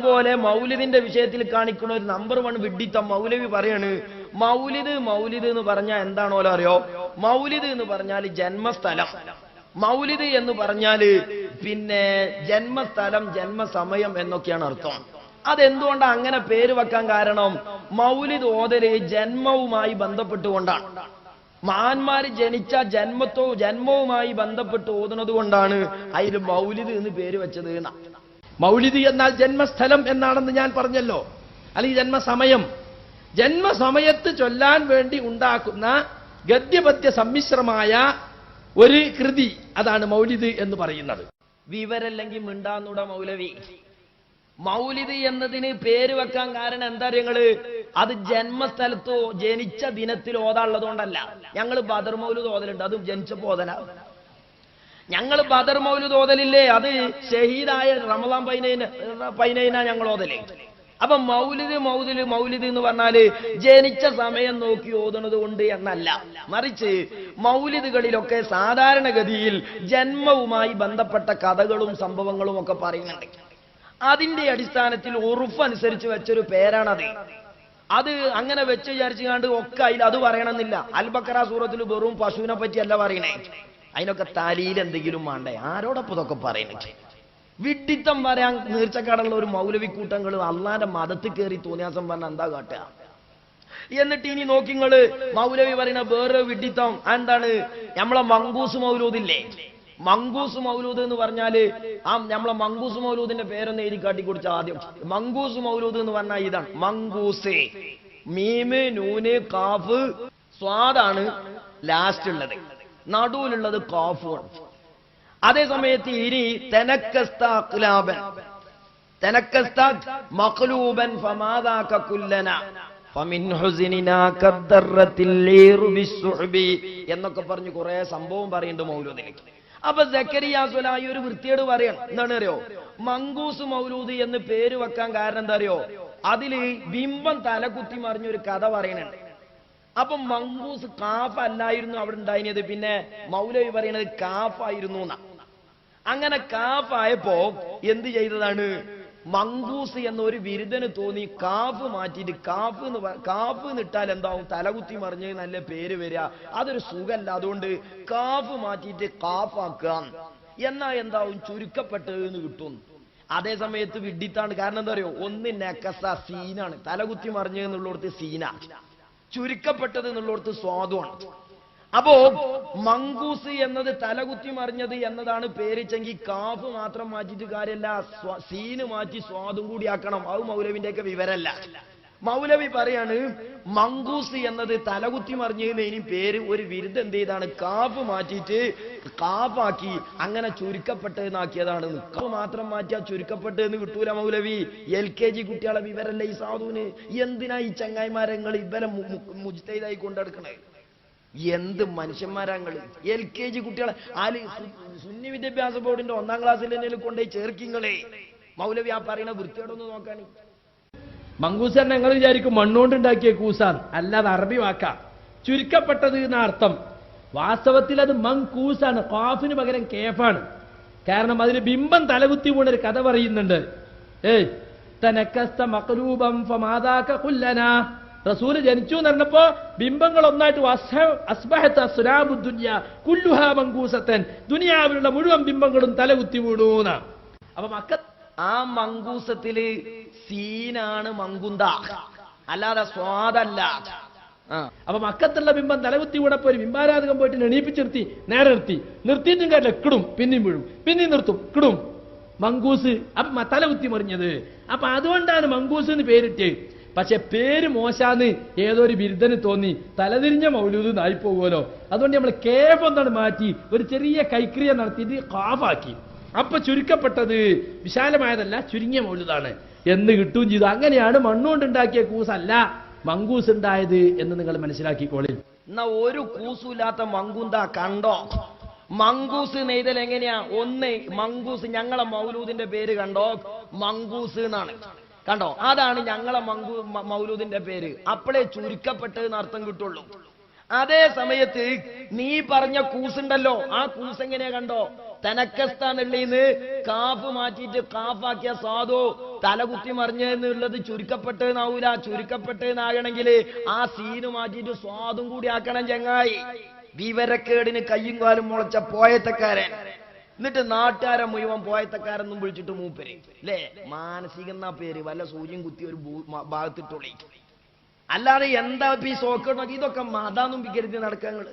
അതുപോലെ മൗലിദിന്റെ വിഷയത്തിൽ കാണിക്കുന്ന ഒരു നമ്പർ വൺ വിഡിത്തം മൗലവി പറയാണ്. മൗലിദ് മൗലിദ് എന്ന് പറഞ്ഞാൽ എന്താണോലോ അറിയോ? മൗലിദ് എന്ന് പറഞ്ഞാൽ ജന്മസ്ഥലം. മൗലിദ് എന്ന് പറഞ്ഞാൽ പിന്നെ ജന്മസ്ഥലം ജന്മസമയം എന്നൊക്കെയാണ് അർത്ഥം. അതെന്തുകൊണ്ടാണ് അങ്ങനെ പേര് വെക്കാൻ കാരണം? മൗലിദ് ഓതൽ ജന്മവുമായി ബന്ധപ്പെട്ടുകൊണ്ടാണ്. മഹാന്മാര് ജനിച്ച ജന്മത്തോ ജന്മവുമായി ബന്ധപ്പെട്ട് ഓതുന്നത് കൊണ്ടാണ് അതിൽ മൗലിദ് എന്ന് പേര് വെച്ചത് എന്നാ. മൗലിദ് എന്നാൽ ജന്മസ്ഥലം എന്നാണെന്ന് ഞാൻ പറഞ്ഞല്ലോ. അല്ലെങ്കിൽ ജന്മസമയം. ജന്മസമയത്ത് ചൊല്ലാൻ വേണ്ടി ഉണ്ടാക്കുന്ന ഗദ്യപദ്യ സമ്മിശ്രമായ ഒരു കൃതി അതാണ് മൗലിദ് എന്ന് പറയുന്നത്. വിവരല്ലെങ്കിൽ മിണ്ടാന്നൂടെ മൗലവി. മൗലിദ് എന്നതിന് പേര് വെക്കാൻ കാരണം എന്താ ഞങ്ങൾ അത് ജന്മസ്ഥലത്തോ ജനിച്ച ദിനത്തിൽ ഓതാനുള്ളതുകൊണ്ടല്ല ഞങ്ങൾ ബദർ മൗലിദ് ഓതലുണ്ട്. അത് ജനിച്ചപ്പോ ഓതല ഞങ്ങൾ ബദർ മൗലിദ് ഓതലില്ലേ? അത് ഷഹീദായ റമദാൻ പൈനൈന പൈനൈന ഞങ്ങൾ ഓതലേ. അപ്പൊ മൗലിദ് മൗലിദ് മൗലിദ് എന്ന് പറഞ്ഞാൽ ജനിച്ച സമയം നോക്കി ഓതുന്നത് കൊണ്ട് എന്നല്ല. മറിച്ച് മൗലിദുകളിലൊക്കെ സാധാരണഗതിയിൽ ജന്മവുമായി ബന്ധപ്പെട്ട കഥകളും സംഭവങ്ങളും ഒക്കെ പറയുന്നുണ്ട്. അതിന്റെ അടിസ്ഥാനത്തിൽ ഉറുഫ് അനുസരിച്ച് വെച്ചൊരു പേരാണത്. അത് അങ്ങനെ വെച്ച് വിചാരിച്ചു കണ്ട് ഒക്കെ അതിൽ അത് പറയണമെന്നില്ല. അൽബക്കറ സൂറത്തിൽ വെറും പശുവിനെ പറ്റിയല്ല പറയണേ. അതിനൊക്കെ തലയിൽ എന്തെങ്കിലും വേണ്ടേ? ആരോടൊപ്പം ഇതൊക്കെ പറയുന്നത് വിഡിത്തം പറയാൻ നീർച്ചക്കാടുള്ള ഒരു മൗലവിക്കൂട്ടങ്ങൾ അള്ളാന്റെ മതത്തിൽ കയറി തോന്നിയാസം പറഞ്ഞ എന്താ കാട്ടുക? എന്നിട്ട് ഇനി നോക്കി നിങ്ങൾ മൗലവി പറയുന്ന വേറെ വിഡിത്തം എന്താണ് നമ്മളെ മങ്കൂസ് മൗലൂദില്ലേ? മങ്കൂസ് മൗലൂദ് എന്ന് പറഞ്ഞാൽ ആ നമ്മളെ മങ്കൂസ് മൗലൂദിന്റെ പേരൊന്ന് എഴുതി കാട്ടി കൊടുത്ത ആദ്യം. മങ്കൂസ് മൗലൂദ് എന്ന് പറഞ്ഞാൽ ഇതാണ്. മങ്കൂസേ. മീമ് നൂന് കാഫ് സ്വാദാണ് ലാസ്റ്റ് ഉള്ളത്. നടുവിലുള്ളത് കാഫുമാണ് അതേ സമയത്ത് ഇനി തെനക്കസ്താഖ്ലാബൻ തെനക്കസ്താഖ് മഖ്ലൂബൻ എന്നൊക്കെ പറഞ്ഞു കുറെ സംഭവം പറയുന്നുണ്ട് മൗലൂദിലേക്ക് അപ്പൊ സക്കരിയാസുലായി ഒരു വൃത്തിയോട് പറയണം. എന്താണ് അറിയോ മങ്കൂസ് മൗലൂദി എന്ന് പേര് വെക്കാൻ കാരണം എന്താ അറിയോ? അതിൽ ബിംബം തലകുത്തി മറിഞ്ഞൊരു കഥ പറയണുണ്ട് അപ്പൊ മങ്കൂസ് കാഫ് അല്ലായിരുന്നു അവിടെ ഉണ്ടായിരുന്നത്. പിന്നെ മൗലവി പറയുന്നത് കാഫായിരുന്നു എന്നാ. അങ്ങനെ കാഫായപ്പോ എന്ത് ചെയ്തതാണ്? മങ്കൂസ് എന്ന ഒരു ബിരുദന് തോന്നി കാഫ് മാറ്റിയിട്ട് കാഫ് എന്ന് കാഫ് നിട്ടാൽ എന്താവും? തലകുത്തി മറിഞ്ഞ് നല്ല പേര് വരിക. അതൊരു സുഖല്ല അതുകൊണ്ട് കാഫ് മാറ്റിയിട്ട് കാഫാക്കുക. എന്നാ എന്താവും? ചുരുക്കപ്പെട്ടത് എന്ന് കിട്ടും. അതേ സമയത്ത് വിഡിത്താണ് കാരണം എന്താ പറയുക ഒന്ന് നെക്കസ സീനാണ്. തലകുത്തി മറിഞ്ഞു എന്നുള്ളടത്ത് സീന. ചുരുക്കപ്പെട്ടത് എന്നുള്ളടത്ത് സ്വാദുമാണ് അപ്പോ മങ്കൂസ് എന്നത് തലകുത്തി മറിഞ്ഞത് എന്നതാണ് പേരിച്ചെങ്കിൽ കാഫ് മാത്രം മാറ്റിയിട്ട് കാര്യമല്ല സീന് മാറ്റി സ്വാദും കൂടി ആക്കണം. അത് മൗലവിന്റെ ഒക്കെ വിവരല്ല മൗലവി പറയാണ് മങ്കൂസ് എന്നത് തലകുത്തി മറിഞ്ഞതിന് പേര് ഒരു വിരുദ്ധ എന്ത് ചെയ്താണ്? കാഫ് മാറ്റിയിട്ട് കാഫാക്കി അങ്ങനെ ചുരുക്കപ്പെട്ടതെന്നാക്കിയതാണ് കാഫ് മാത്രം മാറ്റിയാ ചുരുക്കപ്പെട്ടതെന്ന് കിട്ടൂല മൗലവി. എൽ കെ ജി കുട്ടികളെ വിവരല്ല ഈ സാധുവിന്? എന്തിനാ ഈ ചങ്ങായിമാരങ്ങൾ ഇവരെ മുജിതായി കൊണ്ടെടുക്കണേ? എന്ത് മനുഷ്യന്മാരാങ്ങൾ എൽ കെ ജി കുട്ടികളെ ആൽ സുന്നി വിദ്യാഭ്യാസ ബോർഡിന്റെ ഒന്നാം ക്ലാസ്സിൽ കൊണ്ടുപോയി ചേർക്കിങ്ങളെ? മൗലവി ആ പറയുന്ന വൃത്തിയോടൊന്ന് നോക്കാണ്. മങ്കൂസ് ഞങ്ങൾ വിചാരിക്കും മണ്ണുകൊണ്ടുണ്ടാക്കിയ കൂസാൻ അല്ലാതെ അറബി വാക്കാം. ചുരുക്കപ്പെട്ടത് എന്ന അർത്ഥം. വാസ്തവത്തിൽ അത് മങ്കൂസാണ്. കാഫിന് പകരം കേഫാണ്. കാരണം അതിന് ബിംബം തലകുത്തി വീണ ഒരു കഥ പറയുന്നുണ്ട്. ഏയ് തനക്കസ്ത മക്രൂപം റസൂൽ ജനിച്ചു എന്ന് പറഞ്ഞപ്പോ ബിംബങ്ങൾ ഒന്നായിട്ട് ദുനിയാവിലുള്ള മുഴുവൻ ബിംബങ്ങളും തലകുത്തി വീണൂന്ന. അപ്പൊ മക്ക ആ മങ്കൂസത്തിൽ സീനാണ് മങ്കുന്ത അല്ലാതെ സ്വാദല്ല. ആ. അപ്പൊ മക്കത്തുള്ള ബിംബം തലകുത്തി കൂടെ പോയി ബിംബാരാധകം പോയിട്ട് എണീപ്പിച്ച് നിർത്തി നേരെ നിർത്തി. നിർത്തിയിട്ടും കാര്യമില്ല കിടും. പിന്നെയും വീഴും. പിന്നെയും നിർത്തും കിടും. മങ്കൂസ് അപ്പൊ തലകുത്തി മറിഞ്ഞത്. അപ്പൊ അതുകൊണ്ടാണ് മങ്കൂസ് എന്ന് പേരിട്ട്. പക്ഷെ പേര് മോശാന്ന് ഏതോ ഒരു ബിരുദന് തോന്നി. തലതിരിഞ്ഞ മൗലൂദ് നായി പോകുമല്ലോ അതുകൊണ്ട് നമ്മൾ കേഫ് ഒന്നാണ് മാറ്റി ഒരു ചെറിയ കൈക്രിയ നടത്തിയിട്ട് കാഫാക്കി. അപ്പൊ ചുരുക്കപ്പെട്ടത് വിശാലമായതല്ല ചുരുങ്ങിയ മൗലൂദാണ്. എന്ന് കിട്ടുകയും ചെയ്തു. അങ്ങനെയാണ് മണ്ണുകൊണ്ടുണ്ടാക്കിയ കൂസല്ല മങ്കൂസ് ഉണ്ടായത് എന്ന് നിങ്ങൾ മനസ്സിലാക്കിക്കോളിൽ എന്നാ ഒരു കൂസുമില്ലാത്ത മങ്കുന്ത കണ്ടോ? മങ്കൂസ് നെയ്തൽ എങ്ങനെയാ? ഒന്ന് മങ്കൂസ് ഞങ്ങളെ മൗലൂദിന്റെ പേര് കണ്ടോ? മങ്കൂസ് എന്നാണ്. കണ്ടോ? അതാണ് ഞങ്ങളെ മങ്കു മൗലൂദിന്റെ പേര്. അപ്പോഴേ ചുരുക്കപ്പെട്ടതെന്ന് അർത്ഥം കിട്ടുള്ളൂ. അതേ സമയത്ത് നീ പറഞ്ഞ കൂസുണ്ടല്ലോ. ആ കൂസ് എങ്ങനെയാ കണ്ടോ? തനക്കസ്ഥാനുള്ളിന്ന് കാഫ് മാറ്റിയിട്ട് കാഫാക്കിയ സാധു തലകുത്തി മറിഞ്ഞെന്നുള്ളത് ചുരുക്കപ്പെട്ടെന്നാവൂല. ചുരുക്കപ്പെട്ടെന്നാകണമെങ്കിൽ ആ സീന് മാറ്റിയിട്ട് സ്വാദും കൂടി ആക്കണം ചങ്ങായി. വിവരക്കേടിന് കയ്യും കാലും മുളച്ച പോയത്തക്കാരൻ. എന്നിട്ട് നാട്ടുകാരെ മുഴുവൻ പോയത്തക്കാരെന്നും വിളിച്ചിട്ട് മൂപ്പര്. അല്ലേ മാനസിക എന്നാ പേര്. വല്ല സൂര്യം കുത്തി ഒരു ഭാഗത്തിട്ടുള്ളി അല്ലാതെ എന്താ ഈ ഈ സോക്കർ ഇതൊക്കെ മതാന്നും വികരുതി നടക്കങ്ങൾ